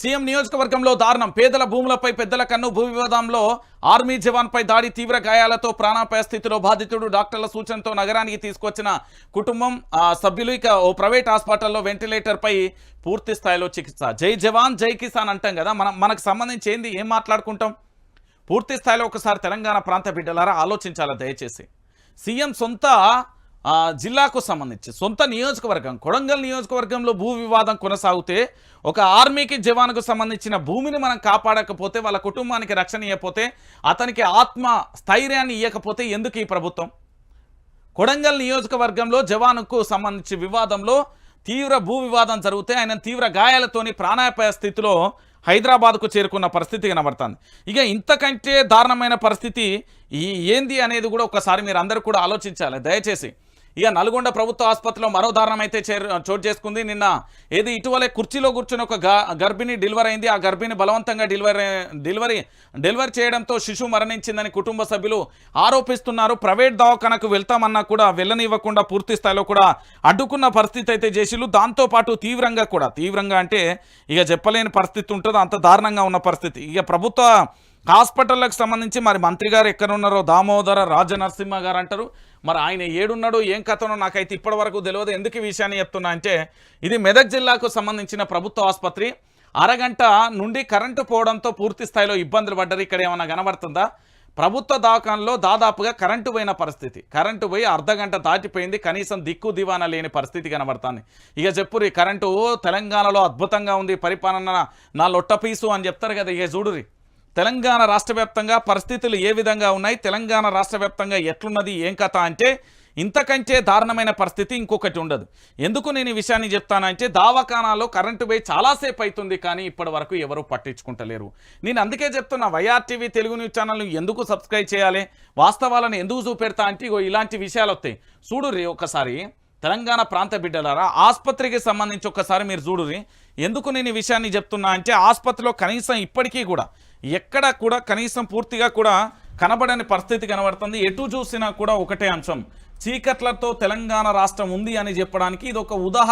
CM నియోజకవర్గంలో దారుణం. పేదల భూములపై పెద్దల కన్ను భూ వివాదంలో ఆర్మీ జవాన్పై దాడి తీవ్ర గాయాలతో ప్రాణాపాయ స్థితిలో బాధితుడు డాక్టర్ల సూచనతో నగరానికి తీసుకొచ్చిన కుటుంబం సభ్యులు ఇక ఓ ప్రైవేట్ హాస్పిటల్లో వెంటిలేటర్పై పూర్తి స్థాయిలో చికిత్స. జై జవాన్ జై కిసాన్ అంటాం కదా. మనం మనకు సంబంధించి ఏంది? ఏం మాట్లాడుకుంటాం? పూర్తి స్థాయిలో ఒకసారి తెలంగాణ ప్రాంత బిడ్డలారా ఆలోచించాలా దయచేసి? సీఎం సొంత జిల్లాకు సంబంధించి సొంత నియోజకవర్గం కొడంగల్ నియోజకవర్గంలో భూ వివాదం కొనసాగితే ఒక ఆర్మీకి జవాన్కు సంబంధించిన భూమిని మనం కాపాడకపోతే వాళ్ళ కుటుంబానికి రక్షణ ఇవ్వకపోతే అతనికి ఆత్మ స్థైర్యాన్ని ఇవ్వకపోతే ఎందుకు ఈ ప్రభుత్వం? కొడంగల్ నియోజకవర్గంలో జవాన్కు సంబంధించి వివాదంలో తీవ్ర భూ వివాదం జరిగితే ఆయన తీవ్ర గాయాలతోని ప్రాణాపాయ స్థితిలో హైదరాబాద్కు చేరుకున్న పరిస్థితి కనబడుతుంది. ఇక ఇంతకంటే దారుణమైన పరిస్థితి ఈ ఏంది అనేది కూడా ఒకసారి మీరు అందరూ కూడా ఆలోచించాలి. దయచేసి ఇక నల్గొండ ప్రభుత్వ ఆసుపత్రిలో మరో దారుణం అయితే చేరు చోటు చేసుకుంది. నిన్న ఏది ఇటీవలే కుర్చీలో కూర్చుని ఒక గ- గర్భిణి డెలివరీ అయింది. ఆ గర్భిణి బలవంతంగా డెలివరీ డెలివరీ డెలివరీ చేయడంతో శిశువు మరణించిందని కుటుంబ సభ్యులు ఆరోపిస్తున్నారు. ప్రైవేట్ దవాఖానకు వెళ్తామన్నా కూడా వెళ్ళనివ్వకుండా పూర్తి స్థాయిలో కూడా అడ్డుకున్న పరిస్థితి అయితే చేసిలు దాంతోపాటు తీవ్రంగా కూడా తీవ్రంగా అంటే ఇక చెప్పలేని పరిస్థితి ఉంటుంది. అంత దారుణంగా ఉన్న పరిస్థితి. ఇక ప్రభుత్వ హాస్పిటల్లకు సంబంధించి మరి మంత్రి గారు ఎక్కడున్నారో దామోదర రాజనరసింహ గారు అంటారు. మరి ఆయన ఏడున్నాడో ఏం కథనో నాకైతే ఇప్పటి వరకు తెలియదు. ఎందుకు ఈ విషయాన్ని చెప్తున్నా అంటే ఇది మెదక్ జిల్లాకు సంబంధించిన ప్రభుత్వ ఆసుపత్రి. అరగంట నుండి కరెంటు పోవడంతో పూర్తి స్థాయిలో ఇబ్బందులు పడ్డారు. ఇక్కడ ఏమైనా కనబడుతుందా? ప్రభుత్వ దవాఖానలో దాదాపుగా కరెంటు పోయిన పరిస్థితి. కరెంటు పోయి అర్ధగంట దాటిపోయింది. కనీసం దిక్కు దివానా లేని పరిస్థితి కనబడుతుంది. ఇక చెప్పురి కరెంటు తెలంగాణలో అద్భుతంగా ఉంది. పరిపాలన నా లొట్ట పీసు అని చెప్తారు కదా ఇక చూడురి తెలంగాణ రాష్ట్ర వ్యాప్తంగా పరిస్థితులు ఏ విధంగా ఉన్నాయి? తెలంగాణ రాష్ట్ర వ్యాప్తంగా ఎట్లున్నది? ఏం కథ అంటే ఇంతకంటే దారుణమైన పరిస్థితి ఇంకొకటి ఉండదు. ఎందుకు నేను ఈ విషయాన్ని చెప్తానంటే దావాఖానాలో కరెంటు పోయి చాలాసేపు అవుతుంది కానీ ఇప్పటి వరకు ఎవరూ పట్టించుకుంటలేరు. నేను అందుకే చెప్తున్నా వైఆర్టీవీ తెలుగు న్యూస్ ఛానల్ను ఎందుకు సబ్స్క్రైబ్ చేయాలి? వాస్తవాలను ఎందుకు చూపెడతా అంటే ఇగో ఇలాంటి విషయాలు వస్తాయి. చూడు రే ఒకసారి. తెలంగాణ ప్రాంత బిడ్డలారా ఆసుపత్రికి సంబంధించి ఒక్కసారి మీరు చూడుది ఎందుకు నేను ఈ విషయాన్ని చెప్తున్నా అంటే ఆసుపత్రిలో కనీసం ఇప్పటికీ కూడా ఎక్కడ కూడా కనీసం పూర్తిగా కూడా కనబడని పరిస్థితి కనబడుతుంది. ఎటు చూసినా కూడా ఒకటే అంశం చీకట్లతో తెలంగాణ రాష్ట్రం ఉంది అని చెప్పడానికి ఇది ఒక ఉదాహరణ.